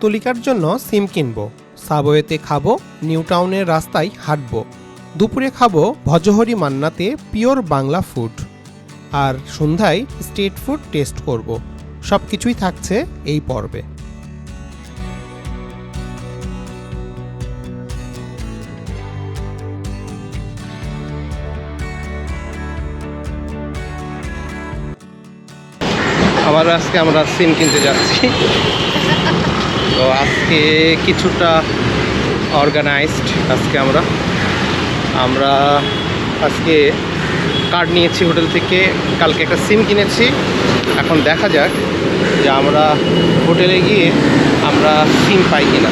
তুলিকার জন্য সিম কিনবো। সাবওয়েতে খাব, নিউ টাউনের রাস্তায় হাঁটবো। দুপুরে খাব ভজহরি মান্নাতে পিওর বাংলা ফুড। আর সন্ধ্যায় স্ট্রিট ফুড টেস্ট করব। সব কিছুই থাকছে এই পর্বে। আবার আজকে আমরা সিম কিনতে যাচ্ছি। তো আজকে কিছুটা অর্গানাইজড আজকে আমরা। আমরা আজকে কার্ড নিয়েছি হোটেল থেকে, কালকে একটা সিম কিনেছি। এখন দেখা যাক যে আমরা হোটেলে গিয়ে আমরা সিম পাই কিনা।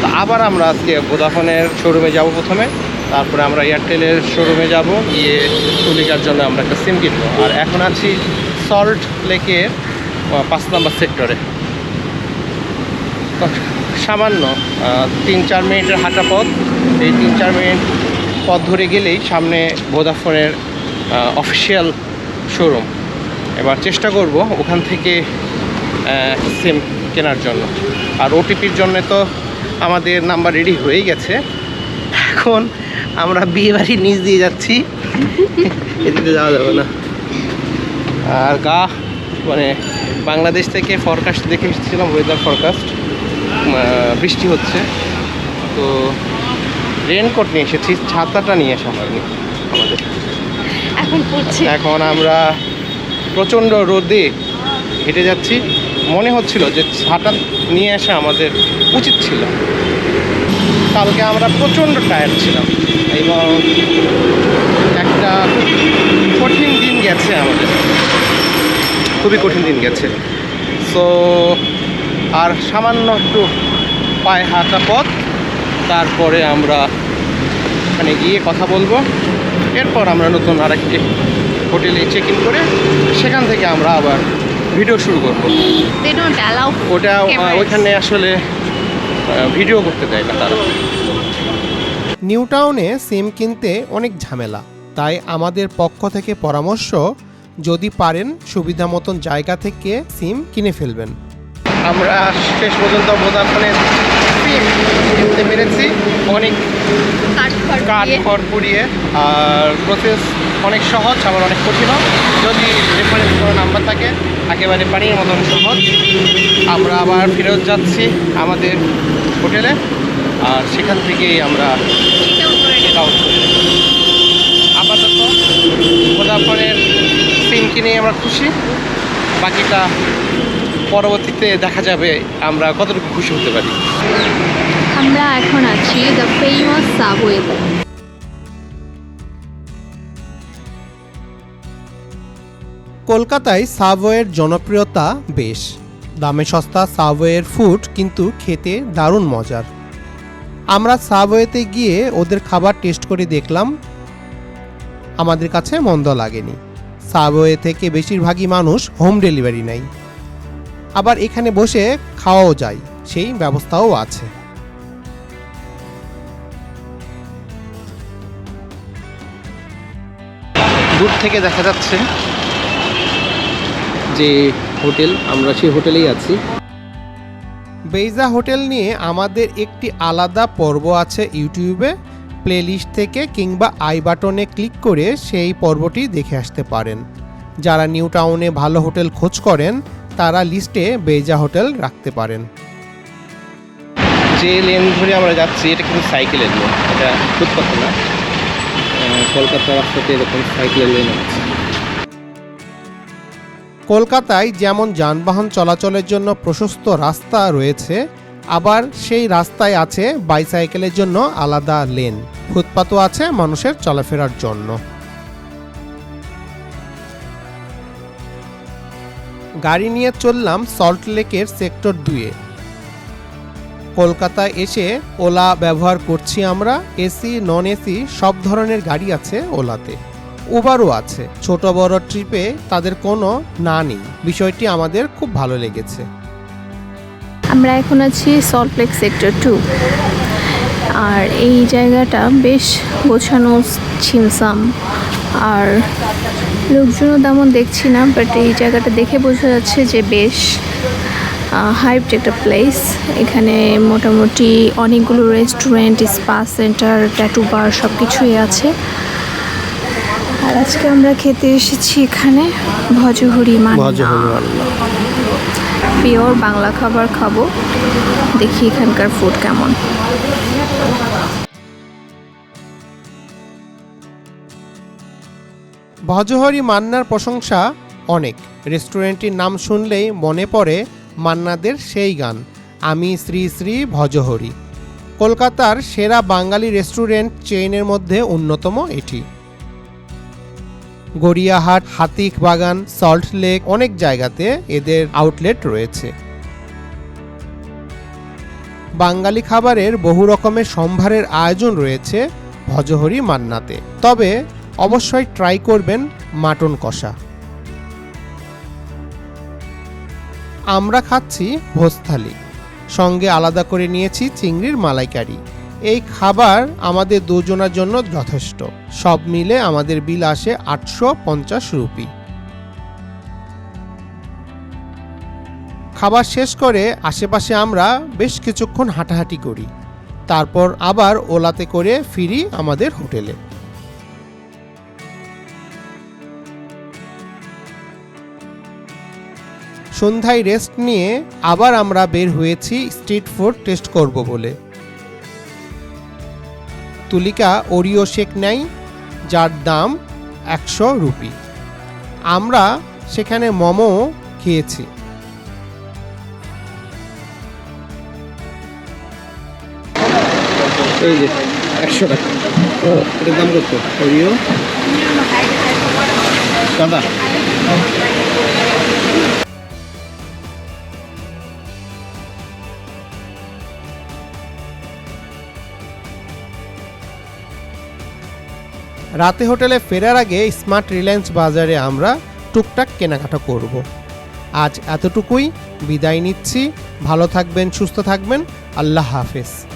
তো আবার আমরা আজকে ভোদাফোনের শোরুমে যাব প্রথমে, তারপরে আমরা এয়ারটেলের শোরুমে যাব, গিয়ে তুলিকার জন্য আমরা একটা সিম কিনবো। আর এখন আছি সল্ট লেকের পাঁচ নম্বর সেক্টরে সামান্য তিন, চার মিনিটের হাঁটা পথ। এই তিন, চার মিনিট পথ ধরে গেলেই সামনে ভোদাফোনের অফিসিয়াল শোরুম এবার চেষ্টা করব ওখান থেকে সিম কেনার জন্য। আর ওটিপির জন্য তো আমাদের নাম্বার রেডি হয়ে গেছে। এখন আমরা বিয়ে বাড়ির নিচ দিয়ে যাচ্ছি। এদিকে যাওয়া যাবে না। আর গা মানে বাংলাদেশ থেকে ফরকাস্ট দেখে এসেছিলাম ওয়েদার ফরকাস্ট বৃষ্টি হচ্ছে। তো রেনকোট নিয়ে এসেছি ছাতাটা নিয়ে আসা হয়নি আমাদের। এখন পড়ছে। এখন আমরা প্রচণ্ড রোদে হেঁটে যাচ্ছি। মনে হচ্ছিল যে ছাতা নিয়ে আসা আমাদের উচিত ছিল। কালকে আমরা প্রচণ্ড টায়ার্ড ছিলাম এবং একটা কঠিন দিন গেছে আমাদের। খুবই কঠিন দিন গেছে। সো আর সামান্য একটু পায়ে হাঁটা পথ। তারপরে আমরা ওখানে গিয়ে কথা বলব। এরপর আমরা নতুন আরেকটি হোটেলে চেক ইন করে সেখান থেকে আমরা আবার ভিডিও শুরু করব। ওটা ওইখানে আসলে ভিডিও করতে দেয় না তারা। নিউ টাউনে সিম কিনতে অনেক ঝামেলা। তাই আমাদের পক্ষ থেকে পরামর্শ যদি পারেন সুবিধা মতন জায়গা থেকে সিম কিনে ফেলবেন। আমরা শেষ পর্যন্ত ভোদাফোনের সিম কিনতে পেরেছি। অনেক কাঠ খড় পুড়িয়ে। আর প্রসেস অনেক সহজ আবার অনেক কঠিনও যদি রেফারেন্স কোনো নাম্বার থাকে একেবারে পানির মতন সহজ। আমরা আবার ফেরত যাচ্ছি আমাদের হোটেলে। আর সেখান থেকেই আমরা চেক আউট করি আপাতত ভোদাফোনের সিম কিনে আমরা খুশি। বাকিটা পরবর্তীতে দেখা যাবে আমরা কতটুকু খুশি হতে পারি? আমরা এখন আছি দ্য ফেমাস সাবওয়েতে কলকাতায় সাবওয়ের জনপ্রিয়তা বেশ। দামে সস্তা সাবওয়ের ফুড কিন্তু খেতে দারুণ মজার। আমরা সাবওয়েতে গিয়ে ওদের খাবার টেস্ট করে দেখলাম। আমাদের কাছে মন্দ লাগেনি। সাবওয়ে থেকে বেশিরভাগই মানুষ হোম ডেলিভারি নেয়। আবার এখানে বসে খাওয়াও যায় সেই ব্যবস্থাও আছে। দূর থেকে দেখা যাচ্ছে যে হোটেল আমরা সেই হোটেলেই আছি। বেইজা হোটেল নিয়ে আমাদের একটি আলাদা পর্ব আছে ইউটিউবে। প্লেলিস্ট থেকে কিংবা আই বাটনে ক্লিক করে সেই পর্বটি দেখে আসতে পারেন। যারা নিউ টাউনে ভালো হোটেল খোঁজ করেন তারা লিস্টে বেজা হোটেল রাখতে পারেন। যে লেন ধরে আমরা যাচ্ছি এটা কিন্তু সাইকেলের লেন এটা ফুটপাথ না। কলকাতা রাস্তাতে এরকম সাইকেলের লেন আছে। কলকাতায় যেমন যানবাহন চলাচলের জন্য প্রশস্ত রাস্তা রয়েছে আবার সেই রাস্তায় আছে বাইসাইকেলের জন্য আলাদা লেন। ফুটপাতও আছে মানুষের চলাফেরার জন্য। গাড়ি নিয়ে চললাম সল্ট লেকের সেক্টর দুয়ে কলকাতায় এসে ওলা ব্যবহার করছি আমরা, এসি নন এসি সব ধরনের গাড়ি আছে ওলাতে। উবারও আছে। ছোট বড় ট্রিপে তাদের কোনো না নেই। বিষয়টি আমাদের খুব ভালো লেগেছে। আমরা এখন আছি সল্ট লেক সেক্টর টু। আর এই জায়গাটা বেশ গোছানো ছিমসাম আর লোকজনও তেমন দেখছি না বাট এই জায়গাটা দেখে বোঝা যাচ্ছে যে বেশ হাইপড একটা প্লেস এখানে মোটামুটি অনেকগুলো restaurant spa centre tattoo bar সব কিছুই আছে। আর আজকে আমরা খেতে এসেছি এখানে ভজহরি মান্না পিওর বাংলা খাবার খাব দেখি এখানকার ফুড কেমন। ভজহরি মান্নার প্রশংসা অনেক। রেস্টুরেন্টটির নাম শুনলেই মনে পড়ে মান্নাদের সেই গান, আমি শ্রী শ্রী ভজহরি। কলকাতার সেরা বাঙালি রেস্টুরেন্ট চেইনের মধ্যে অন্যতম এটি। গড়িয়াহাট, হাতিক বাগান, সল্ট লেক অনেক জায়গাতে এদের আউটলেট রয়েছে। বাঙালি খাবারের বহু রকমের সম্ভারের আয়োজন রয়েছে ভজহরি মান্নাতে। তবে অবশ্যই ট্রাই করবেন মাটন কষা। আমরা খাচ্ছি ভোজথালি। সঙ্গে আলাদা করে নিয়েছি চিংড়ির মালাইকারি। এই খাবার আমাদের দুজনের জন্য যথেষ্ট। সব মিলে আমাদের বিল আসে আটশো পঞ্চাশ রুপি। খাবার শেষ করে আশেপাশে আমরা বেশ কিছুক্ষণ হাঁটাহাঁটি করি। তারপর আবার ওলাতে করে ফিরি আমাদের হোটেলে। সন্ধ্যায় রেস্ট নিয়ে আবার আমরা বের হয়েছি স্ট্রিট ফুড টেস্ট করব বলে। তুলিকা ওরিও শেক নেয়, যার দাম একশো রুপি। আমরা সেখানে মোমো খেয়েছি। একশো টাকা। ওরিও দাদা রাতে হোটেলে ফেরার আগে স্মার্ট রিলায়েন্স বাজারে আমরা টুকটাক কেনাকাটা করব। আজ এতটুকুই। বিদায় নিচ্ছি। ভালো থাকবেন, সুস্থ থাকবেন। আল্লাহ হাফেজ।